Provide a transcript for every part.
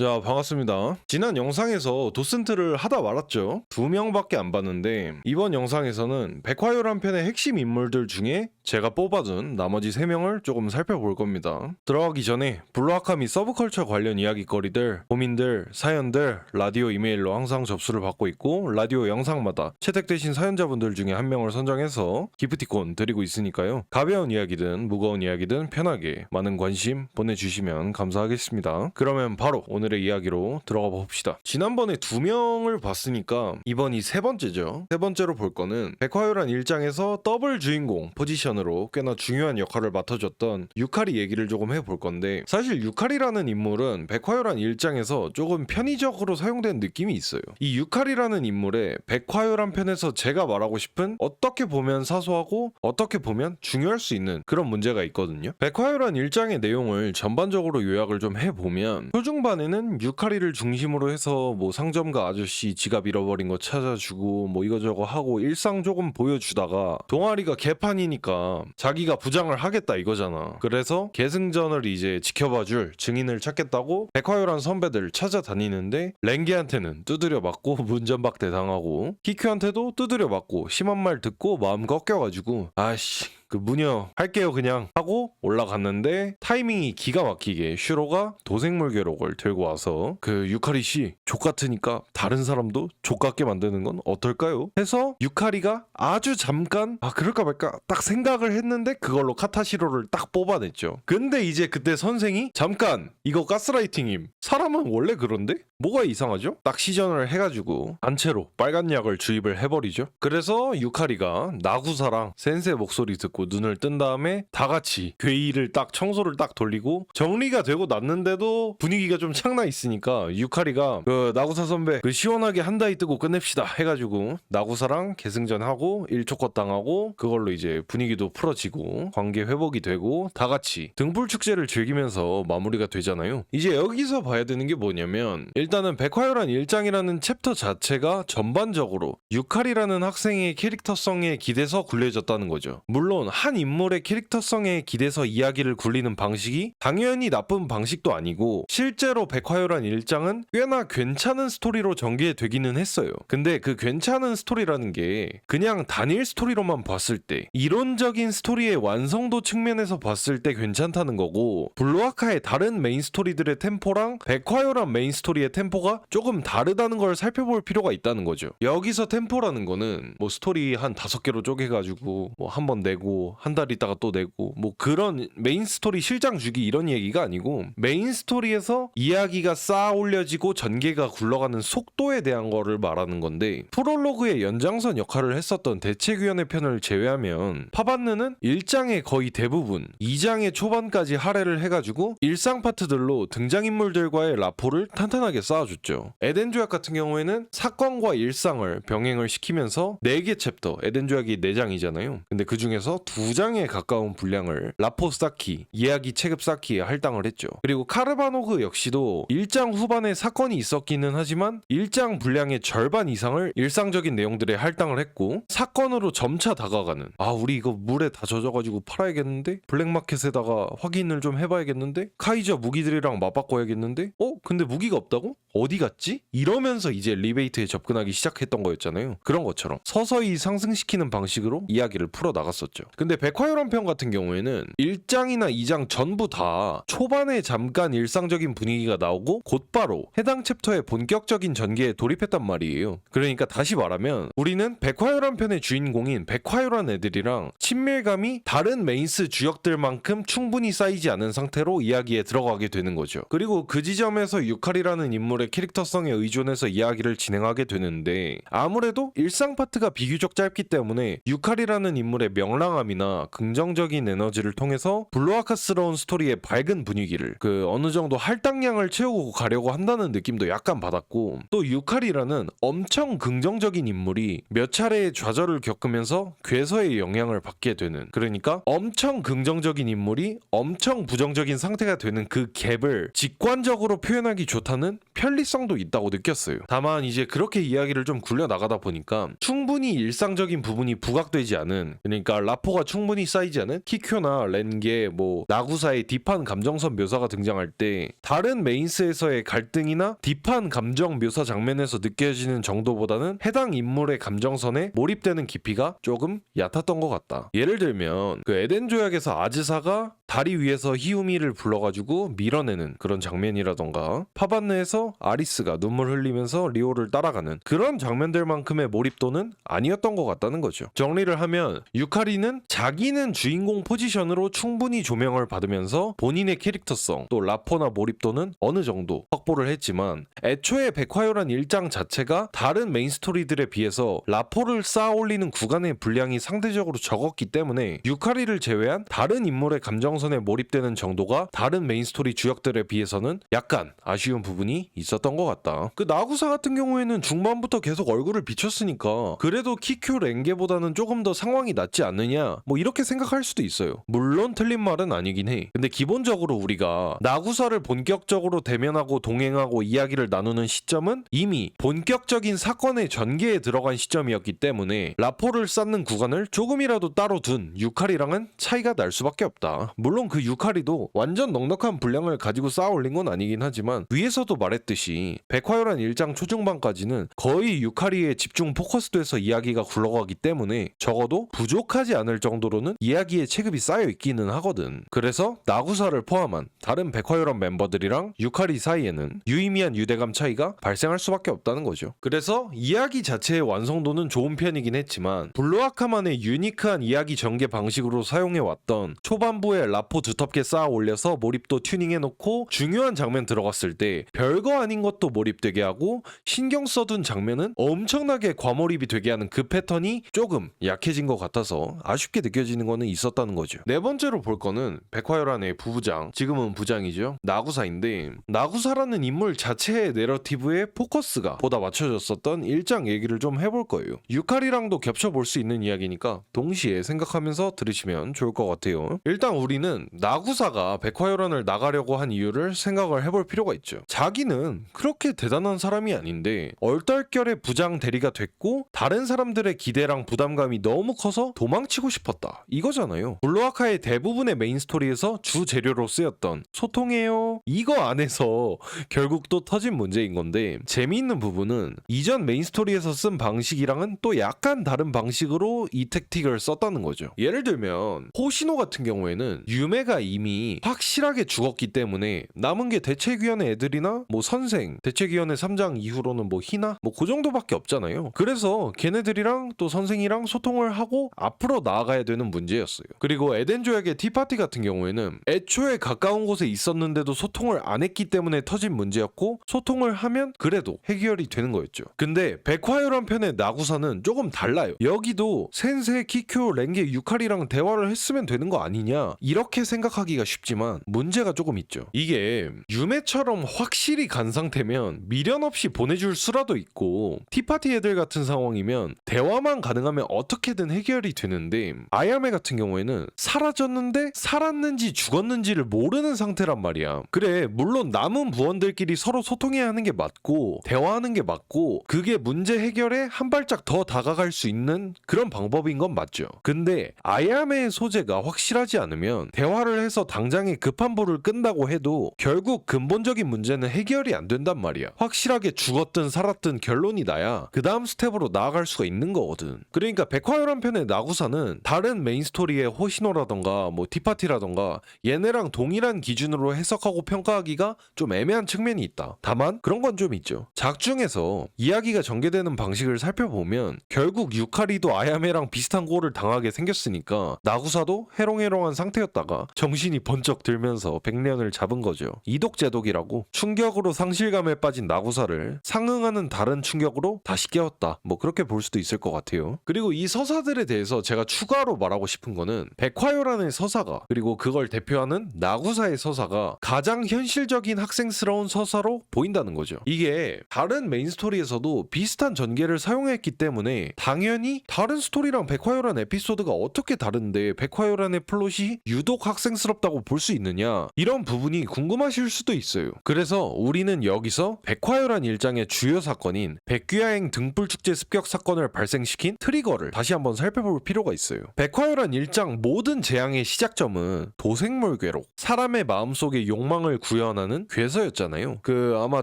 자 반갑습니다. 지난 영상에서 도슨트를 하다 말았죠. 두 명밖에 안 봤는데 이번 영상에서는 백화요란 편의 핵심 인물들 중에 제가 뽑아둔 나머지 세명을 조금 살펴볼 겁니다. 들어가기 전에 블루아카 및 서브컬처 관련 이야기거리들 고민들 사연들 라디오 이메일로 항상 접수를 받고 있고 라디오 영상마다 채택되신 사연자분들 중에 한 명을 선정해서 기프티콘 드리고 있으니까요. 가벼운 이야기든 무거운 이야기든 편하게 많은 관심 보내주시면 감사하겠습니다. 그러면 바로 오늘 의 이야기로 들어가 봅시다. 지난번에 두 명을 봤으니까 이번이 세 번째죠. 세 번째로 볼 거는 백화요란 일장에서 더블 주인공 포지션으로 꽤나 중요한 역할을 맡아줬던 유카리 얘기를 조금 해볼 건데 사실 유카리라는 인물은 백화요란 일장에서 조금 편의적으로 사용된 느낌이 있어요. 이 유카리라는 인물의 백화요란 편에서 제가 말하고 싶은 어떻게 보면 사소하고 어떻게 보면 중요할 수 있는 그런 문제가 있거든요. 백화요란 일장의 내용을 전반적으로 요약을 좀 해보면 초중반에는 유카리를 중심으로 해서 뭐 상점가 아저씨 지갑 잃어버린 거 찾아주고 뭐 이거저거 하고 일상 조금 보여주다가 동아리가 개판이니까 자기가 부장을 하겠다 이거잖아. 그래서 계승전을 이제 지켜봐줄 증인을 찾겠다고 백화요란 선배들 찾아다니는데 랭게한테는 두드려 맞고 문전박대 당하고 키큐한테도 두드려 맞고 심한 말 듣고 마음 꺾여가지고 아씨 그 무녀 할게요 그냥 하고 올라갔는데 타이밍이 기가 막히게 슈로가 도생물 괴록을 들고 와서 그 유카리 씨 족같으니까 다른 사람도 족같게 만드는 건 어떨까요? 해서 유카리가 아주 잠깐 아 그럴까 말까 딱 생각을 했는데 그걸로 카타시로를 딱 뽑아냈죠. 근데 이제 그때 선생이 잠깐 이거 가스라이팅임 사람은 원래 그런데 뭐가 이상하죠? 딱 시전을 해가지고 단체로 빨간 약을 주입을 해버리죠. 그래서 유카리가 나구사랑 센세 목소리 듣고 눈을 뜬 다음에 다 같이 괴이를 딱 청소를 딱 돌리고 정리가 되고 났는데도 분위기가 좀 창나 있으니까 유카리가 그 나구사 선배 그 시원하게 한 다이 뜨고 끝냅시다 해가지고 나구사랑 계승전 하고 일초컷 당하고 그걸로 이제 분위기도 풀어지고 관계 회복이 되고 다 같이 등불 축제를 즐기면서 마무리가 되잖아요. 이제 여기서 봐야 되는 게 뭐냐면 일 단은 백화요란 일장이라는 챕터 자체가 전반적으로 유칼이라는 학생의 캐릭터성에 기대서 굴려졌다는 거죠. 물론 한 인물의 캐릭터성에 기대서 이야기를 굴리는 방식이 당연히 나쁜 방식도 아니고 실제로 백화요란 일장은 꽤나 괜찮은 스토리로 전개되기는 했어요. 근데 그 괜찮은 스토리라는 게 그냥 단일 스토리로만 봤을 때 이론적인 스토리의 완성도 측면에서 봤을 때 괜찮다는 거고 블루아카의 다른 메인 스토리들의 템포랑 백화요란 메인 스토리의 템포 가 조금 다르다는 걸 살펴볼 필요가 있다는 거죠. 여기서 템포라는 거는 뭐 스토리 한 다섯 개로 쪼개가지고 뭐 한 번 내고 한 달 있다가 또 내고 뭐 그런 메인 스토리 실장 주기 이런 얘기가 아니고 메인 스토리에서 이야기가 쌓아 올려지고 전개가 굴러가는 속도에 대한 거를 말하는 건데 프롤로그의 연장선 역할을 했었던 대책위원회 편을 제외하면 파반느는 1장의 거의 대부분 2장의 초반까지 할애를 해가지고 일상 파트들로 등장인물들과의 라포를 탄탄하게 쌓아줬죠. 에덴 조약 같은 경우에는 사건과 일상을 병행을 시키면서 4개 챕터, 에덴 조약이 4장이잖아요. 근데 그 중에서 2장에 가까운 분량을 라포 쌓기, 이야기 체급 쌓기에 할당을 했죠. 그리고 카르바노그 역시도 1장 후반에 사건이 있었기는 하지만 1장 분량의 절반 이상을 일상적인 내용들에 할당을 했고 사건으로 점차 다가가는 아 우리 이거 물에 다 젖어가지고 팔아야겠는데 블랙마켓에다가 확인을 좀 해봐야겠는데 카이저 무기들이랑 맞바꿔야겠는데 어 근데 무기가 없다고 어디 갔지? 이러면서 이제 리베이트에 접근하기 시작했던 거였잖아요. 그런 것처럼 서서히 상승시키는 방식으로 이야기를 풀어 나갔었죠. 근데 백화요란 편 같은 경우에는 1장이나 2장 전부 다 초반에 잠깐 일상적인 분위기가 나오고 곧바로 해당 챕터의 본격적인 전개에 돌입했단 말이에요. 그러니까 다시 말하면 우리는 백화요란 편의 주인공인 백화요란 애들이랑 친밀감이 다른 메인스 주역들만큼 충분히 쌓이지 않은 상태로 이야기에 들어가게 되는 거죠. 그리고 그 지점에서 유칼이라는 인물의 캐릭터성에 의존해서 이야기를 진행하게 되는데 아무래도 일상 파트가 비교적 짧기 때문에 유칼이라는 인물의 명랑함이나 긍정적인 에너지를 통해서 블루아카스러운 스토리의 밝은 분위기를 그 어느 정도 할당량을 채우고 가려고 한다는 느낌도 약간 받았고 또 유칼이라는 엄청 긍정적인 인물이 몇 차례의 좌절을 겪으면서 괴서의 영향을 받게 되는 그러니까 엄청 긍정적인 인물이 엄청 부정적인 상태가 되는 그 갭을 직관적으로 표현하기 좋다는 편리성도 있다고 느꼈어요. 다만 이제 그렇게 이야기를 좀 굴려 나가다 보니까 충분히 일상적인 부분이 부각되지 않은 그러니까 라포가 충분히 쌓이지 않은 키쿄나 렌게 뭐 나구사의 딥한 감정선 묘사가 등장할 때 다른 메인스에서의 갈등이나 딥한 감정 묘사 장면에서 느껴지는 정도보다는 해당 인물의 감정선에 몰입되는 깊이가 조금 얕았던 것 같다. 예를 들면 그 에덴 조약에서 아즈사가 다리 위에서 히우미를 불러가지고 밀어내는 그런 장면이라던가 파반느에서 아리스가 눈물 흘리면서 리오를 따라가는 그런 장면들만큼의 몰입도는 아니었던 것 같다는 거죠. 정리를 하면 유카리는 자기는 주인공 포지션으로 충분히 조명을 받으면서 본인의 캐릭터성 또 라포나 몰입도는 어느 정도 확보를 했지만 애초에 백화요란 일장 자체가 다른 메인 스토리들에 비해서 라포를 쌓아 올리는 구간의 분량이 상대적으로 적었기 때문에 유카리를 제외한 다른 인물의 감정 선에 몰입되는 정도가 다른 메인 스토리 주역들에 비해서는 약간 아쉬운 부분이 있었던 것 같다. 그 나구사 같은 경우에는 중반부터 계속 얼굴을 비췄으니까 그래도 키큐 렌게보다는 조금 더 상황이 낫지 않느냐 뭐 이렇게 생각할 수도 있어요. 물론 틀린 말은 아니긴 해. 근데 기본적으로 우리가 나구사를 본격적으로 대면하고 동행하고 이야기를 나누는 시점은 이미 본격적인 사건의 전개에 들어간 시점이었기 때문에 라포를 쌓는 구간을 조금이라도 따로 둔 유카리랑은 차이가 날 수밖에 없다. 물론 그 유카리도 완전 넉넉한 분량을 가지고 쌓아 올린 건 아니긴 하지만 위에서도 말했듯이 백화요란 일장 초중반까지는 거의 유카리에 집중 포커스돼서 이야기가 굴러가기 때문에 적어도 부족하지 않을 정도로는 이야기의 체급이 쌓여 있기는 하거든. 그래서 나구사를 포함한 다른 백화요란 멤버들이랑 유카리 사이에는 유의미한 유대감 차이가 발생할 수밖에 없다는 거죠. 그래서 이야기 자체의 완성도는 좋은 편이긴 했지만 블루아카만의 유니크한 이야기 전개 방식으로 사용해왔던 초반부에 라포 두텁게 쌓아 올려서 몰입도 튜닝해놓고 중요한 장면 들어갔을 때 별거 아닌 것도 몰입되게 하고 신경 써둔 장면은 엄청나게 과몰입이 되게 하는 그 패턴이 조금 약해진 것 같아서 아쉽게 느껴지는 거는 있었다는 거죠. 네 번째로 볼 거는 백화열한의 부부장, 지금은 부장이죠. 나구사인데 나구사라는 인물 자체의 내러티브에 포커스가 보다 맞춰졌었던 일장 얘기를 좀 해볼 거예요. 유카리랑도 겹쳐볼 수 있는 이야기니까 동시에 생각하면서 들으시면 좋을 것 같아요. 일단 우리는 나구사가 백화열한을 나가려고 한 이유를 생각을 해볼 필요가 있죠. 자기는 그렇게 대단한 사람이 아닌데 얼떨결에 부장 대리가 됐고 다른 사람들의 기대랑 부담감이 너무 커서 도망치고 싶었다. 이거잖아요. 블루아카의 대부분의 메인 스토리에서 주 재료로 쓰였던 소통해요. 이거 안에서 결국 또 터진 문제인 건데 재미있는 부분은 이전 메인 스토리에서 쓴 방식이랑은 또 약간 다른 방식으로 이 택틱을 썼다는 거죠. 예를 들면 호시노 같은 경우에는 유메가 이미 확실하게 죽었기 때문에 남은 게 대책위원회 애들이나 뭐 선생, 대책위원회 3장 이후로는 뭐 희나 뭐 그 정도밖에 없잖아요. 그래서 걔네들이랑 또 선생이랑 소통을 하고 앞으로 나아가야 되는 문제였어요. 그리고 에덴 조약의 티파티 같은 경우에는 애초에 가까운 곳에 있었는데도 소통을 안 했기 때문에 터진 문제였고 소통을 하면 그래도 해결이 되는 거였죠. 근데 백화요란 편의 나구사는 조금 달라요. 여기도 센세, 키쿄, 렌게, 유카리랑 대화를 했으면 되는 거 아니냐 이 렇게 생각하기가 쉽지만 문제가 조금 있죠. 이게 유메처럼 확실히 간 상태면 미련 없이 보내줄 수라도 있고 티파티 애들 같은 상황이면 대화만 가능하면 어떻게든 해결이 되는데 아야메 같은 경우에는 사라졌는데 살았는지 죽었는지를 모르는 상태란 말이야. 그래 물론 남은 부원들끼리 서로 소통해야 하는 게 맞고 대화하는 게 맞고 그게 문제 해결에 한 발짝 더 다가갈 수 있는 그런 방법인 건 맞죠. 근데 아야메의 소재가 확실하지 않으면 대화를 해서 당장에 급한 불을 끈다고 해도 결국 근본적인 문제는 해결이 안 된단 말이야. 확실하게 죽었든 살았든 결론이 나야 그 다음 스텝으로 나아갈 수가 있는 거거든. 그러니까 백화열한 편의 나구사는 다른 메인 스토리의 호시노라던가 뭐 티파티라던가 얘네랑 동일한 기준으로 해석하고 평가하기가 좀 애매한 측면이 있다. 다만 그런 건 좀 있죠. 작중에서 이야기가 전개되는 방식을 살펴보면 결국 유카리도 아야메랑 비슷한 꼴을 당하게 생겼으니까 나구사도 해롱해롱한 상태였다 가 정신이 번쩍 들면서 백년을 잡은 거죠. 이독제독이라고 충격으로 상실감에 빠진 나구사를 상응하는 다른 충격으로 다시 깨웠다. 뭐 그렇게 볼 수도 있을 것 같아요. 그리고 이 서사들에 대해서 제가 추가로 말하고 싶은 거는 백화요라는 서사가 그리고 그걸 대표하는 나구사의 서사가 가장 현실적인 학생스러운 서사로 보인다는 거죠. 이게 다른 메인 스토리에서도 비슷한 전개를 사용했기 때문에 당연히 다른 스토리랑 백화요란 에피소드가 어떻게 다른데 백화요란의 플롯이 유독 유독 학생스럽다고 볼 수 있느냐 이런 부분이 궁금하실 수도 있어요. 그래서 우리는 여기서 백화요란 일장의 주요 사건인 백귀야행 등불축제 습격 사건을 발생시킨 트리거를 다시 한번 살펴볼 필요가 있어요. 백화요란 일장 모든 재앙의 시작점은 도생물 괴록, 사람의 마음속의 욕망을 구현하는 괴서였잖아요. 그 아마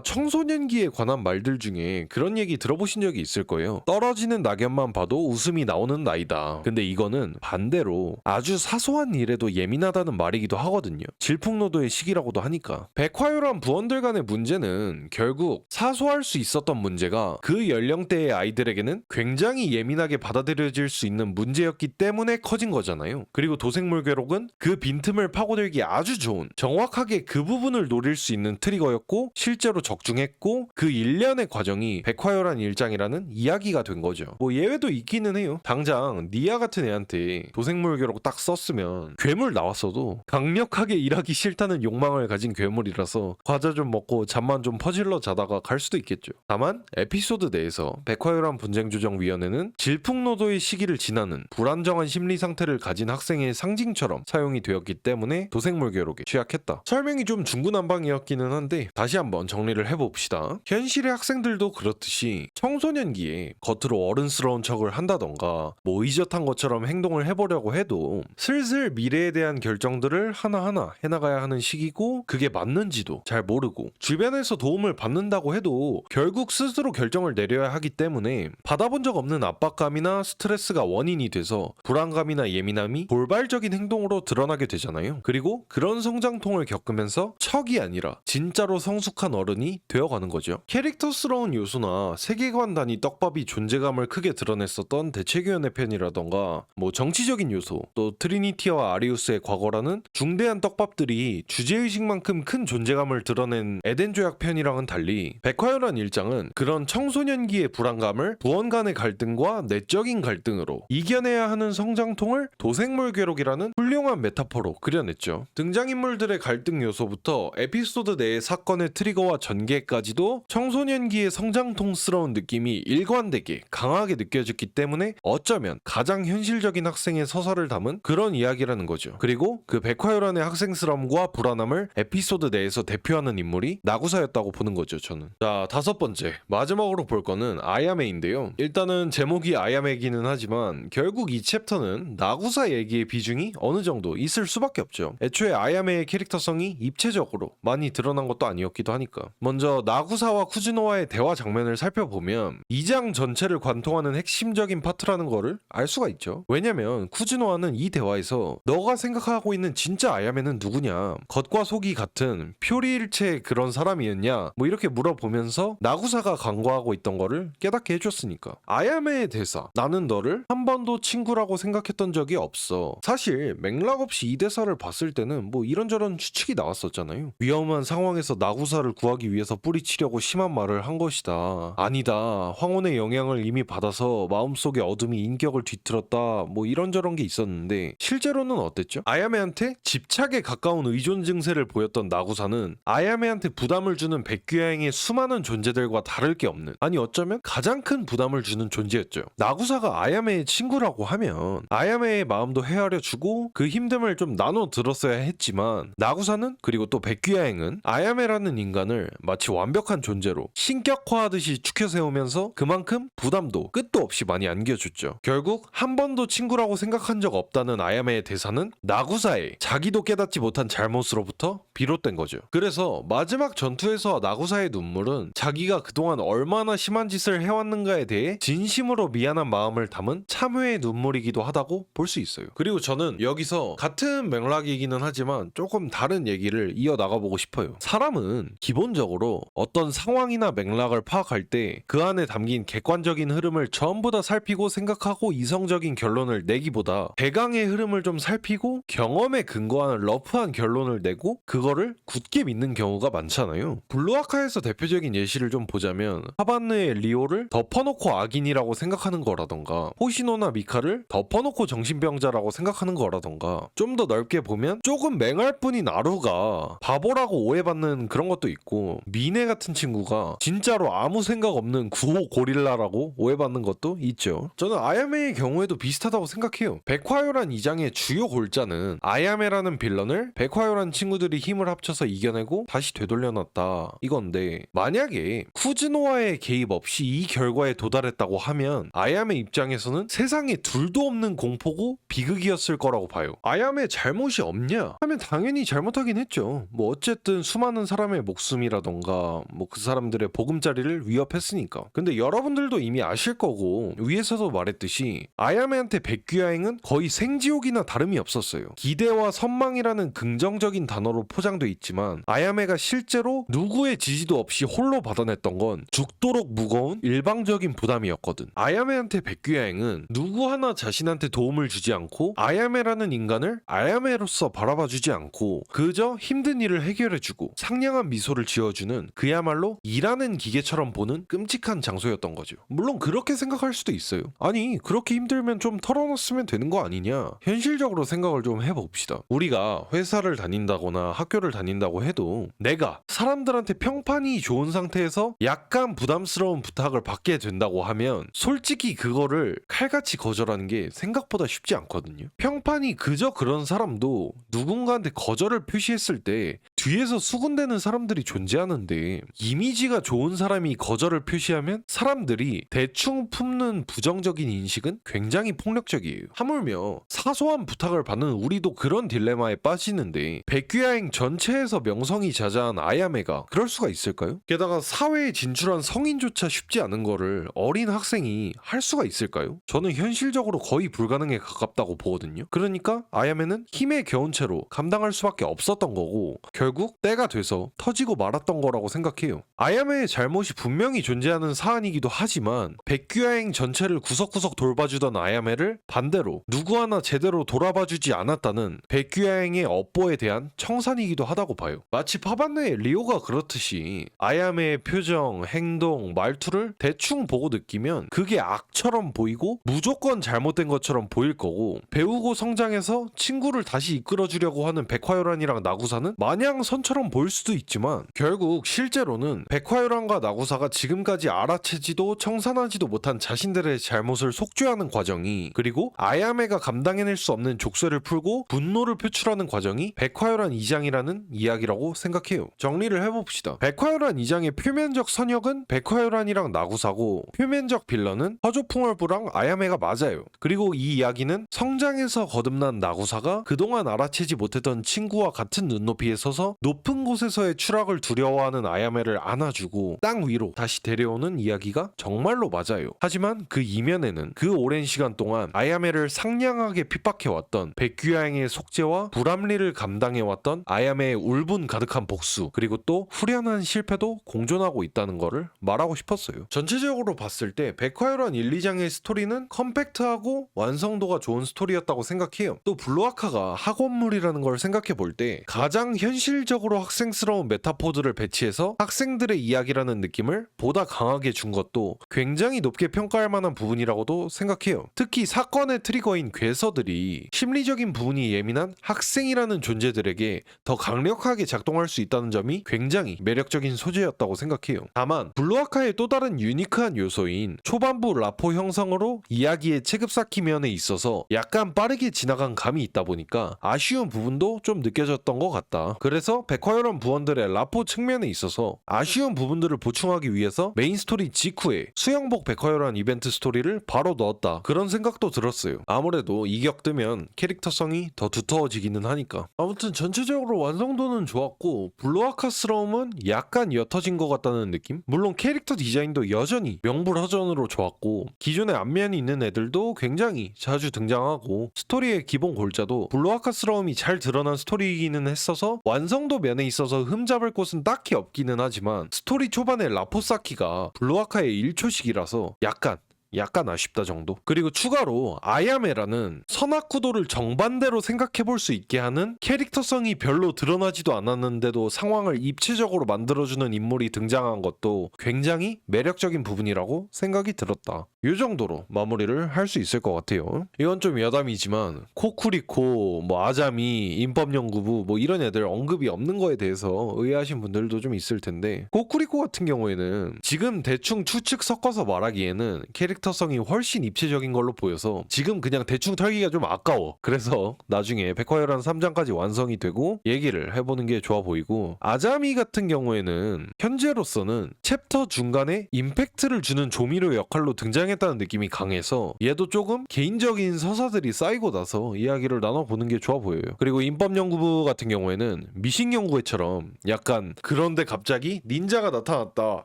청소년기에 관한 말들 중에 그런 얘기 들어보신 적이 있을 거예요. 떨어지는 낙엽만 봐도 웃음이 나오는 나이다. 근데 이거는 반대로 아주 사소한 일에도 예민 하다는 말이기도 하거든요. 질풍노도의 시기라고도 하니까. 백화요란 부원들 간의 문제는 결국 사소할 수 있었던 문제가 그 연령대의 아이들에게는 굉장히 예민하게 받아들여질 수 있는 문제였기 때문에 커진 거잖아요. 그리고 도생물 괴록은 그 빈틈을 파고들기 아주 좋은 정확하게 그 부분을 노릴 수 있는 트리거였고 실제로 적중했고 그 일련의 과정이 백화요란 일장이라는 이야기가 된 거죠. 뭐 예외도 있기는 해요. 당장 니아 같은 애한테 도생물 괴록 딱 썼으면 괴물 나 왔어도 강력하게 일하기 싫다는 욕망을 가진 괴물이라서 과자 좀 먹고 잠만 좀 퍼질러 자다가 갈 수도 있겠죠. 다만 에피소드 내에서 백화요란 분쟁조정위원회는 질풍노도의 시기를 지나는 불안정한 심리 상태를 가진 학생의 상징처럼 사용이 되었기 때문에 도생물 괴록에 취약했다. 설명이 좀 중구난방이었기는 한데 다시 한번 정리를 해봅시다. 현실의 학생들도 그렇듯이 청소년기에 겉으로 어른스러운 척을 한다던가 뭐 의젓한 것처럼 행동을 해보려고 해도 슬슬 미래에 대한 결정들을 하나하나 해나가야 하는 시기고 그게 맞는지도 잘 모르고 주변에서 도움을 받는다고 해도 결국 스스로 결정을 내려야 하기 때문에 받아본 적 없는 압박감이나 스트레스가 원인이 돼서 불안감이나 예민함이 돌발적인 행동으로 드러나게 되잖아요. 그리고 그런 성장통을 겪으면서 척이 아니라 진짜로 성숙한 어른이 되어가는 거죠. 캐릭터스러운 요소나 세계관 단위 떡밥이 존재감을 크게 드러냈었던 대체교연의 편이라던가 뭐 정치적인 요소 또 트리니티와 아리우스의 과거라는 중대한 떡밥들이 주제의식만큼 큰 존재감을 드러낸 에덴 조약 편이랑은 달리 백화요란 일장은 그런 청소년기의 불안감을 부원 간의 갈등과 내적인 갈등으로 이겨내야 하는 성장통을 도생물 괴록이라는 훌륭한 메타포로 그려냈죠. 등장인물들의 갈등 요소부터 에피소드 내의 사건의 트리거와 전개까지도 청소년기의 성장통스러운 느낌이 일관되게 강하게 느껴졌기 때문에 어쩌면 가장 현실적인 학생의 서사를 담은 그런 이야기라는 거죠. 그리고 그 백화요란의 학생스러움과 불안함을 에피소드 내에서 대표하는 인물이 나구사였다고 보는 거죠, 저는. 자, 다섯 번째. 마지막으로 볼 거는 아야메인데요. 일단은 제목이 아야메기는 하지만 결국 이 챕터는 나구사 얘기의 비중이 어느 정도 있을 수밖에 없죠. 애초에 아야메의 캐릭터성이 입체적으로 많이 드러난 것도 아니었기도 하니까. 먼저 나구사와 쿠즈노와의 대화 장면을 살펴보면 이 장 전체를 관통하는 핵심적인 파트라는 거를 알 수가 있죠. 왜냐면 쿠즈노와는 이 대화에서 너가 생각 하고 있는 진짜 아야메는 누구냐? 겉과 속이 같은 표리일체 그런 사람이었냐? 뭐 이렇게 물어보면서 나구사가 간과하고 있던 거를 깨닫게 해줬으니까. 아야메의 대사 나는 너를 한 번도 친구라고 생각했던 적이 없어. 사실 맥락 없이 이 대사를 봤을 때는 뭐 이런저런 추측이 나왔었잖아요. 위험한 상황에서 나구사를 구하기 위해서 뿌리치려고 심한 말을 한 것이다. 아니다. 황혼의 영향을 이미 받아서 마음속의 어둠이 인격을 뒤틀었다. 뭐 이런저런 게 있었는데 실제로는 어땠죠? 아야메한테 집착에 가까운 의존 증세를 보였던 나구사는 아야메한테 부담을 주는 백귀야행의 수많은 존재들과 다를 게 없는 아니 어쩌면 가장 큰 부담을 주는 존재였죠. 나구사가 아야메의 친구라고 하면 아야메의 마음도 헤아려 주고 그 힘듦을 좀 나눠 들었어야 했지만 나구사는 그리고 또 백귀야행은 아야메라는 인간을 마치 완벽한 존재로 신격화하듯이 추켜 세우면서 그만큼 부담도 끝도 없이 많이 안겨줬죠. 결국 한 번도 친구라고 생각한 적 없다는 아야메의 대사는 나 구사의 자기도 깨닫지 못한 잘못으로부터 비롯된 거죠. 그래서 마지막 전투에서 나구사의 눈물은 자기가 그동안 얼마나 심한 짓을 해왔는가에 대해 진심으로 미안한 마음을 담은 참회의 눈물이기도 하다고 볼 수 있어요. 그리고 저는 여기서 같은 맥락이기는 하지만 조금 다른 얘기를 이어 나가보고 싶어요. 사람은 기본적으로 어떤 상황이나 맥락을 파악할 때 그 안에 담긴 객관적인 흐름을 전부 다 살피고 생각하고 이성적인 결론을 내기보다 대강의 흐름을 좀 살피고 경험에 근거하는 러프한 결론을 내고 그거 를 굳게 믿는 경우가 많잖아요. 블루아카에서 대표적인 예시를 좀 보자면 하반느의 리오를 덮어놓고 악인이라고 생각하는 거라던가 호시노나 미카를 덮어놓고 정신병자라고 생각하는 거라던가 좀 더 넓게 보면 조금 맹할 뿐인 아루가 바보라고 오해받는 그런 것도 있고 미네 같은 친구가 진짜로 아무 생각 없는 구호 고릴라라고 오해받는 것도 있죠. 저는 아야메의 경우에도 비슷하다고 생각해요. 백화요란 이장의 주요 골자는 아야메라는 빌런을 백화요란 친구들이 힘을 합쳐서 이겨내고 다시 되돌려놨다. 이건데 만약에 쿠즈노와의 개입 없이 이 결과에 도달했다고 하면 아야메 입장에서는 세상에 둘도 없는 공포고 비극이었을 거라고 봐요. 아야메 잘못이 없냐? 하면 당연히 잘못하긴 했죠. 뭐 어쨌든 수많은 사람의 목숨이라던가 뭐 그 사람들의 보금자리를 위협했으니까. 근데 여러분들도 이미 아실 거고 위에서도 말했듯이 아야메한테 백귀야행은 거의 생지옥이나 다름이 없었어요. 기대와 선망이라는 긍정적인 단어로 포장 돼 있지만 아야메가 실제로 누구의 지지도 없이 홀로 받아냈던 건 죽도록 무거운 일방적인 부담이었거든 아야메한테 백귀야행은 누구 하나 자신한테 도움을 주지 않고 아야메라는 인간을 아야메로서 바라봐주지 않고 그저 힘든 일을 해결해주고 상냥한 미소를 지어주는 그야말로 일하는 기계처럼 보는 끔찍한 장소였던 거죠. 물론 그렇게 생각할 수도 있어요. 아니 그렇게 힘들면 좀 털어놨으면 되는 거 아니냐? 현실적으로 생각을 좀 해봅시다. 우리가 회사를 다닌다거나 학 교를 다닌다고 해도 내가 사람들한테 평판이 좋은 상태에서 약간 부담스러운 부탁을 받게 된다고 하면 솔직히 그거를 칼같이 거절하는 게 생각보다 쉽지 않거든요. 평판이 그저 그런 사람도 누군가한테 거절을 표시했을 때 뒤에서 수군대는 사람들이 존재하는데 이미지가 좋은 사람이 거절을 표시하면 사람들이 대충 품는 부정적인 인식은 굉장히 폭력적이에요. 하물며 사소한 부탁을 받는 우리도 그런 딜레마에 빠지는데 백귀야행 전체에서 명성이 자자한 아야메가 그럴 수가 있을까요? 게다가 사회에 진출한 성인조차 쉽지 않은 거를 어린 학생이 할 수가 있을까요? 저는 현실적으로 거의 불가능에 가깝다고 보거든요. 그러니까 아야메는 힘에 겨운 채로 감당할 수밖에 없었던 거고 결국 때가 돼서 터지고 말았던 거라고 생각해요. 아야메의 잘못이 분명히 존재하는 사안이기도 하지만 백귀야행 전체를 구석구석 돌봐주던 아야메를 반대로 누구 하나 제대로 돌아봐주지 않았다는 백귀야행의 업보에 대한 청산이기도 하다고 봐요. 마치 파반네의 리오가 그렇듯이 아야메의 표정, 행동, 말투를 대충 보고 느끼면 그게 악처럼 보이고 무조건 잘못된 것처럼 보일 거고 배우고 성장해서 친구를 다시 이끌어주려고 하는 백화요란이랑 나구사는 마냥 선처럼 보일 수도 있지만 결국 실제로는 백화요란과 나구사가 지금까지 알아채지도 청산하지도 못한 자신들의 잘못을 속죄하는 과정이 그리고 아야메가 감당해낼 수 없는 족쇄를 풀고 분노를 표출하는 과정이 백화요란 2장이라는 이야기라고 생각해요. 정리를 해봅시다. 백화요란 2장의 표면적 선역은 백화요란이랑 나구사고 표면적 빌런은 허조풍월부랑 아야메가 맞아요. 그리고 이 이야기는 성장해서 거듭난 나구사가 그동안 알아채지 못했던 친구와 같은 눈높이에 서서 높은 곳에서의 추락을 두려워하는 아야메를 안아주고 땅 위로 다시 데려오는 이야기가 정말로 맞아요. 하지만 그 이면에는 그 오랜 시간 동안 아야메를 상냥하게 핍박해왔던 백귀야행의 속죄와 불합리를 감당해왔던 아야메의 울분 가득한 복수 그리고 또 후련한 실패도 공존하고 있다는 거를 말하고 싶었어요. 전체적으로 봤을 때 백화요란 1, 2장의 스토리는 컴팩트하고 완성도가 좋은 스토리였다고 생각해요. 또 블루아카가 학원물이라는 걸 생각해 볼 때 가장 현실 적으로 학생스러운 메타포드를 배치해서 학생들의 이야기라는 느낌을 보다 강하게 준 것도 굉장히 높게 평가할 만한 부분이라고도 생각해요. 특히 사건의 트리거인 괴서들이 심리적인 부분이 예민한 학생이라는 존재들에게 더 강력하게 작동할 수 있다는 점이 굉장히 매력적인 소재였다고 생각해요. 다만 블루아카의 또 다른 유니크한 요소인 초반부 라포 형성으로 이야기의 체급 쌓기 면에 있어서 약간 빠르게 지나간 감이 있다 보니까 아쉬운 부분도 좀 느껴졌던 것 같다. 그래서 백화요란 부원들의 라포 측면에 있어서 아쉬운 부분들을 보충하기 위해서 메인 스토리 직후에 수영복 백화요란 이벤트 스토리를 바로 넣었다. 그런 생각도 들었어요. 아무래도 이격 뜨면 캐릭터성이 더 두터워지기는 하니까. 아무튼 전체적으로 완성도는 좋았고 블루아카스러움은 약간 옅어진 것 같다는 느낌? 물론 캐릭터 디자인도 여전히 명불허전으로 좋았고 기존에 안면이 있는 애들도 굉장히 자주 등장하고 스토리의 기본 골자도 블루아카스러움이 잘 드러난 스토리이기는 했어서 완성도 면에 있어서 흠잡을 곳은 딱히 없기는 하지만 스토리 초반에 라포사키가 블루아카의 1초씩이라서 약간 약간 아쉽다 정도. 그리고 추가로 아야메라는 선악구도를 정반대로 생각해 볼 수 있게 하는 캐릭터성이 별로 드러나지도 않았는데도 상황을 입체적으로 만들어주는 인물이 등장한 것도 굉장히 매력적인 부분이라고 생각이 들었다. 이 정도로 마무리를 할 수 있을 것 같아요. 이건 좀 여담이지만 코쿠리코, 뭐 아자미, 인법연구부 뭐 이런 애들 언급이 없는 거에 대해서 의아하신 분들도 좀 있을 텐데 코쿠리코 같은 경우에는 지금 대충 추측 섞어서 말하기에는 캐릭 캐릭터성이 훨씬 입체적인 걸로 보여서 지금 그냥 대충 털기가 좀 아까워. 그래서 나중에 백화열한 3장까지 완성이 되고 얘기를 해보는 게 좋아 보이고 아자미 같은 경우에는 현재로서는 챕터 중간에 임팩트를 주는 조미료 역할로 등장했다는 느낌이 강해서 얘도 조금 개인적인 서사들이 쌓이고 나서 이야기를 나눠보는 게 좋아 보여요. 그리고 인법연구부 같은 경우에는 미신연구회처럼 약간 그런데 갑자기 닌자가 나타났다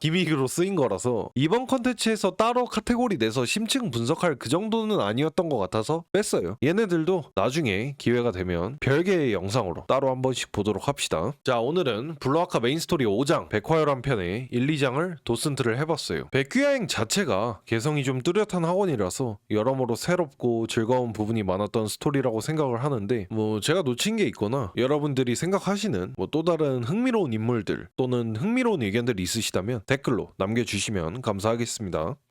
기믹으로 쓰인 거라서 이번 컨텐츠에서 따로 카테고리 내서 심층 분석할 그 정도는 아니었던 것 같아서 뺐어요. 얘네들도 나중에 기회가 되면 별개의 영상으로 따로 한 번씩 보도록 합시다. 자 오늘은 블루아카 메인스토리 5장 백화열한 편의 1, 2장을 도슨트를 해봤어요. 백귀여행 자체가 개성이 좀 뚜렷한 학원이라서 여러모로 새롭고 즐거운 부분이 많았던 스토리라고 생각을 하는데 뭐 제가 놓친 게 있거나 여러분들이 생각하시는 뭐 또 다른 흥미로운 인물들 또는 흥미로운 의견들이 있으시다면 댓글로 남겨주시면 감사하겠습니다.